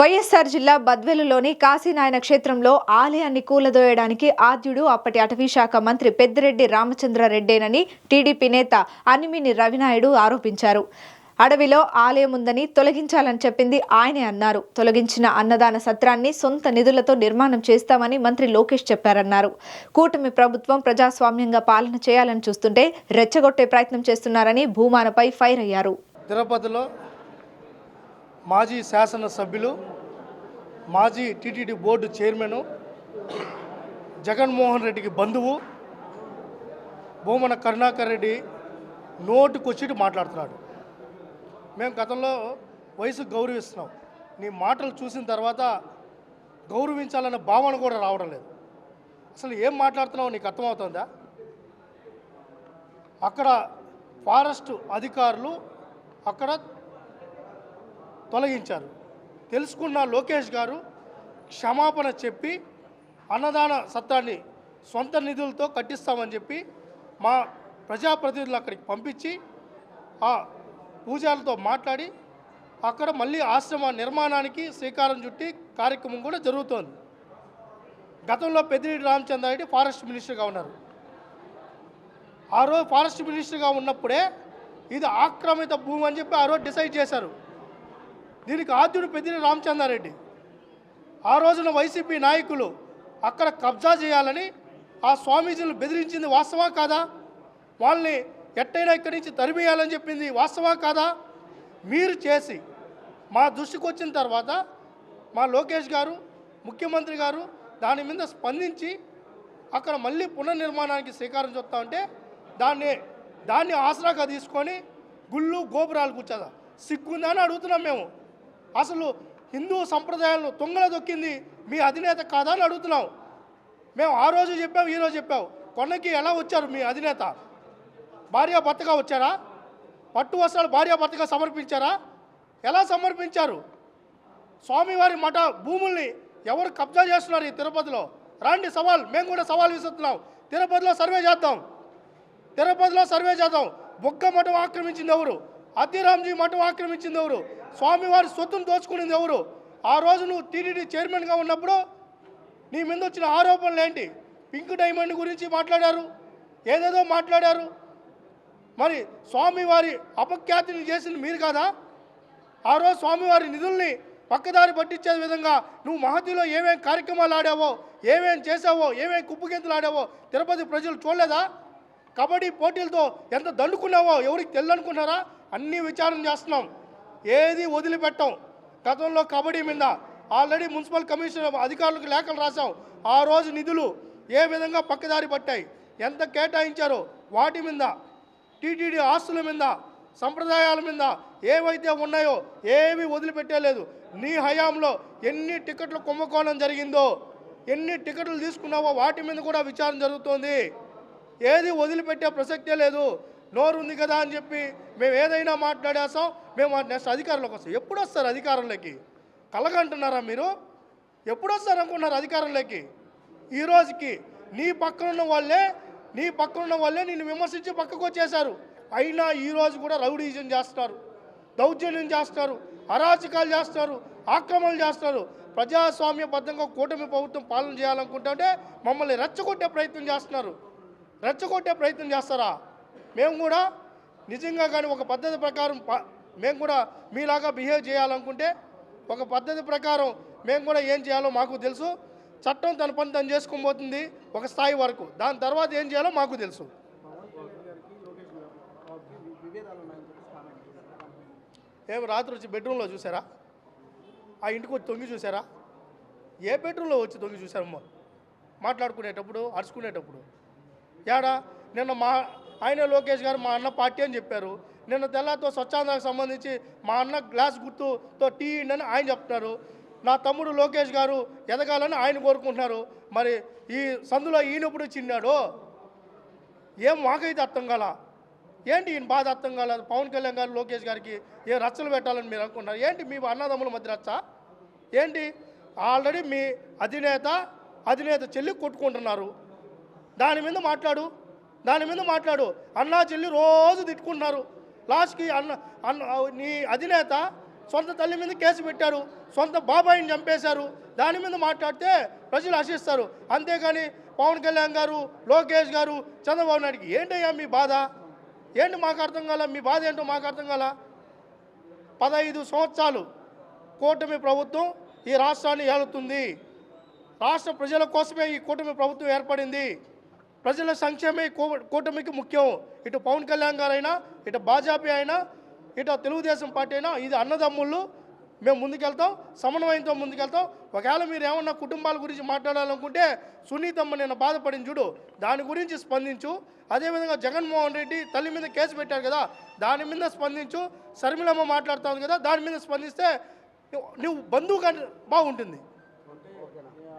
వైఎస్ఆర్ జిల్లా బద్వేలులోని కాశీనాయన క్షేత్రంలో ఆలయాన్ని కూలదోయడానికి ఆద్యుడు అప్పటి అటవీ శాఖ మంత్రి పెద్దిరెడ్డి రామచంద్రారెడ్డేనని టీడీపీ నేత అనిమిని రవినాయుడు ఆరోపించారు. అడవిలో ఆలయం ఉందని తొలగించాలని చెప్పింది ఆయనే అన్నారు. తొలగించిన అన్నదాన సత్రాన్ని సొంత నిధులతో నిర్మాణం చేస్తామని మంత్రి లోకేష్ చెప్పారన్నారు. కూటమి ప్రభుత్వం ప్రజాస్వామ్యంగా పాలన చేయాలని చూస్తుంటే రెచ్చగొట్టే ప్రయత్నం చేస్తున్నారని భూమానపై ఫైర్ అయ్యారు. తిరుపతిలో మాజీ శాసనసభ్యులు మాజీ టీటీడీ బోర్డు చైర్మను జగన్మోహన్ రెడ్డికి బంధువు భూమన కరుణాకర్ రెడ్డి నోటుకొచ్చిటి మాట్లాడుతున్నాడు. మేము గతంలో వయసు గౌరవిస్తున్నాం. నీ మాటలు చూసిన తర్వాత గౌరవించాలన్న భావన కూడా రావడం లేదు. అసలు ఏం మాట్లాడుతున్నావు నీకు అర్థమవుతుందా? అక్కడ ఫారెస్ట్ అధికారులు అక్కడ తొలగించారు. తెలుసుకున్న లోకేష్ గారు క్షమాపణ చెప్పి అన్నదాన సత్రాన్ని సొంత నిధులతో కట్టిస్తామని చెప్పి మా ప్రజాప్రతినిధులు అక్కడికి పంపించి ఆ పూజారులతో మాట్లాడి అక్కడ మళ్ళీ ఆశ్రమ నిర్మాణానికి శ్రీకారం చుట్టి కార్యక్రమం కూడా జరుగుతోంది. గతంలో పెద్దిరెడ్డి రామచంద్రారెడ్డి ఫారెస్ట్ మినిస్టర్గా ఉన్నారు. ఆ రోజు ఫారెస్ట్ మినిస్టర్గా ఉన్నప్పుడే ఇది ఆక్రమిత భూమి అని చెప్పి ఆ రోజు డిసైడ్ చేశారు. దీనికి ఆద్యుడు పెద్దిరెడ్డి రామచంద్రారెడ్డి. ఆ రోజున వైసీపీ నాయకులు అక్కడ కబ్జా చేయాలని ఆ స్వామీజీలు బెదిరించింది వాస్తవా కాదా? వాళ్ళని ఎట్టయినా ఇక్కడి నుంచి తరిమేయాలని చెప్పింది వాస్తవా కాదా? మీరు చేసి మా దృష్టికి వచ్చిన తర్వాత మా లోకేష్ గారు ముఖ్యమంత్రి గారు దాని మీద స్పందించి అక్కడ మళ్ళీ పునర్నిర్మాణానికి శ్రీకారం చూస్తా ఉంటే దాన్ని దాన్ని ఆసరాగా తీసుకొని గుళ్ళు గోపురాలు కూర్చోదా? సిగ్గుందా అని అడుగుతున్నాం మేము. అసలు హిందూ సంప్రదాయాలను తొంగల దొక్కింది మీ అధినేత కాదా అని అడుగుతున్నాం మేము ఆ రోజు చెప్పాం ఈ రోజు చెప్పాం కొండకి ఎలా వచ్చారు మీ అధినేత? భార్య భర్తగా వచ్చారా? పట్టు వస్త్రాలు భార్య భర్తగా సమర్పించారా? ఎలా సమర్పించారు? స్వామివారి మఠ భూముల్ని ఎవరు కబ్జా చేస్తున్నారు ఈ తిరుపతిలో? రాండి సవాల్. మేము కూడా సవాల్ విసుతున్నాం తిరుపతిలో సర్వే చేద్దాం. తిరుపతిలో సర్వే చేద్దాం. బుగ్గ మఠం ఆక్రమించింది ఎవరు? అతిరామ్జీ మఠం ఆక్రమించింది ఎవరు? స్వామివారి సొత్తును దోచుకునేది ఎవరు? ఆ రోజు నువ్వు టీటీడీ చైర్మన్గా ఉన్నప్పుడు నీ మీద వచ్చిన ఆరోపణలు ఏంటి? పింక్ డైమండ్ గురించి మాట్లాడారు? ఏదేదో మాట్లాడారు? మరి స్వామివారి అపఖ్యాతిని చేసింది మీరు కాదా? ఆ రోజు స్వామివారి నిధుల్ని పక్కదారి పట్టించే విధంగా నువ్వు మహతిలో ఏమేం కార్యక్రమాలు ఆడావో ఏమేం చేసావో ఏమేం కుప్పగెంతులు ఆడావో తిరుపతి ప్రజలు చూడలేదా? కబడ్డీ పోటీలతో ఎంత దండుకున్నావో ఎవరికి తెల్లనుకున్నారా అన్నీ విచారణ చేస్తున్నాం. ఏది వదిలిపెట్టాం. గతంలో కబడ్డీ మీద ఆల్రెడీ మున్సిపల్ కమిషనర్ అధికారులకు లేఖలు రాసాం ఆ రోజు నిధులు ఏ విధంగా పక్కదారి పట్టాయి? ఎంత కేటాయించారో? వాటి మీద టీటీడీ ఆస్తుల మీద సంప్రదాయాల మీద ఏవైతే ఉన్నాయో ఏవి వదిలిపెట్టేలేదు? నీ హయాంలో ఎన్ని టికెట్లు కుంభకోణం జరిగిందో ఎన్ని టికెట్లు తీసుకున్నావో వాటి మీద కూడా విచారణ జరుగుతోంది. ఏది వదిలిపెట్టే ప్రసక్తే లేదు. నోరు ఉంది కదా అని చెప్పి మేము ఏదైనా మాట్లాడేస్తాం మేము నెక్స్ట్ అధికారంలోకి వస్తాం. ఎప్పుడు వస్తారు అధికారంలోకి? కలగంటున్నారా మీరు? ఎప్పుడు వస్తారు అనుకున్నారు అధికారంలోకి? ఈ రోజుకి నీ పక్కనున్న వాళ్ళే నీ పక్కనున్న వాళ్ళే నిన్ను విమర్శించి పక్కకు వచ్చేశారు. అయినా ఈ రోజు కూడా రౌడీజం చేస్తారు దౌర్జన్యం చేస్తారు అరాచకాలు చేస్తారు ఆక్రమణలు చేస్తారు. ప్రజాస్వామ్యబద్ధంగా కూటమి ప్రభుత్వం పాలన చేయాలనుకుంటుంటే మమ్మల్ని రెచ్చగొట్టే ప్రయత్నం చేస్తున్నారు. రెచ్చగొట్టే ప్రయత్నం చేస్తారా? మేము కూడా నిజంగా కానీ ఒక పద్ధతి ప్రకారం ప- మేము కూడా మీలాగా బిహేవ్ చేయాలనుకుంటే ఒక పద్ధతి ప్రకారం మేము కూడా ఏం చేయాలో మాకు తెలుసు. చట్టం తన పని తను చేసుకొని పోతుంది ఒక స్థాయి వరకు. దాని తర్వాత ఏం చేయాలో మాకు తెలుసు. ఏం రాత్రి వచ్చి బెడ్రూమ్లో చూసారా ఆ ఇంటికి వచ్చి తొంగి చూసారా ఏ బెడ్రూమ్లో వచ్చి తొంగి చూసారమ్మా మాట్లాడుకునేటప్పుడు అరుచుకునేటప్పుడు. ఏడా నిన్న మా ఆయన లోకేష్ గారు మా అన్న పార్టీ అని చెప్పారు. నిన్న తెల్లతో స్వచ్ఛందానికి సంబంధించి మా అన్న గ్లాస్ గుర్తుతో టీ అని ఆయన చెప్తున్నారు. నా తమ్ముడు లోకేష్ గారు ఎదగాలని ఆయన కోరుకుంటున్నారు. మరి ఈ సందులో ఈయనప్పుడు చిన్నాడు? ఏం మాకైతే అర్థం కాల? ఏంటి ఈయన బాధ అర్థం కాలేదు పవన్ కళ్యాణ్ గారు లోకేష్ గారికి ఏ రచ్చలు పెట్టాలని మీరు అనుకుంటున్నారు? ఏంటి మీ అన్నదమ్ముల మధ్య రచ్చ? ఏంటి? ఆల్రెడీ మీ అధినేత అధినేత చెల్లి కొట్టుకుంటున్నారు. దాని మీద మాట్లాడు. దాని మీద మాట్లాడు. అన్నా చెల్లి రోజు తిట్టుకుంటున్నారు. లాస్ట్కి అన్న అన్న నీ అధినేత సొంత తల్లి మీద కేసు పెట్టారు. సొంత బాబాయిని చంపేశారు. దాని మీద మాట్లాడితే ప్రజలు ఆశిస్తారు అంతేగాని పవన్ కళ్యాణ్ గారు లోకేష్ గారు చంద్రబాబు నాయుడుకి ఏంటయ్యా మీ బాధ? ఏంటి మాకు అర్థం కాల? మీ బాధ ఏంటో మాకు అర్థం కాల? పదహైదు సంవత్సరాలు కూటమి ప్రభుత్వం ఈ రాష్ట్రాన్ని ఏలుతుంది. రాష్ట్ర ప్రజల కోసమే ఈ కూటమి ప్రభుత్వం ఏర్పడింది. ప్రజల సంక్షేమే కూటమికి ముఖ్యం. ఇటు పవన్ కళ్యాణ్ గారైనా ఇటు భాజపా అయినా ఇటు తెలుగుదేశం పార్టీ అయినా ఇది అన్నదమ్ముళ్ళు. మేము ముందుకెళ్తాం సమన్వయంతో ముందుకెళ్తాం. ఒకవేళ మీరు ఏమన్నా కుటుంబాల గురించి మాట్లాడాలనుకుంటే సునీతమ్మ నేను బాధపడిన చూడు. దాని గురించి స్పందించు. అదేవిధంగా జగన్మోహన్ రెడ్డి తల్లి మీద కేసు పెట్టారు కదా దాని మీద స్పందించు. శర్మిలమ్మ మాట్లాడుతుంది కదా దాని మీద స్పందిస్తే నువ్వు- బంధువు బంధువుగా బాగుంటుంది.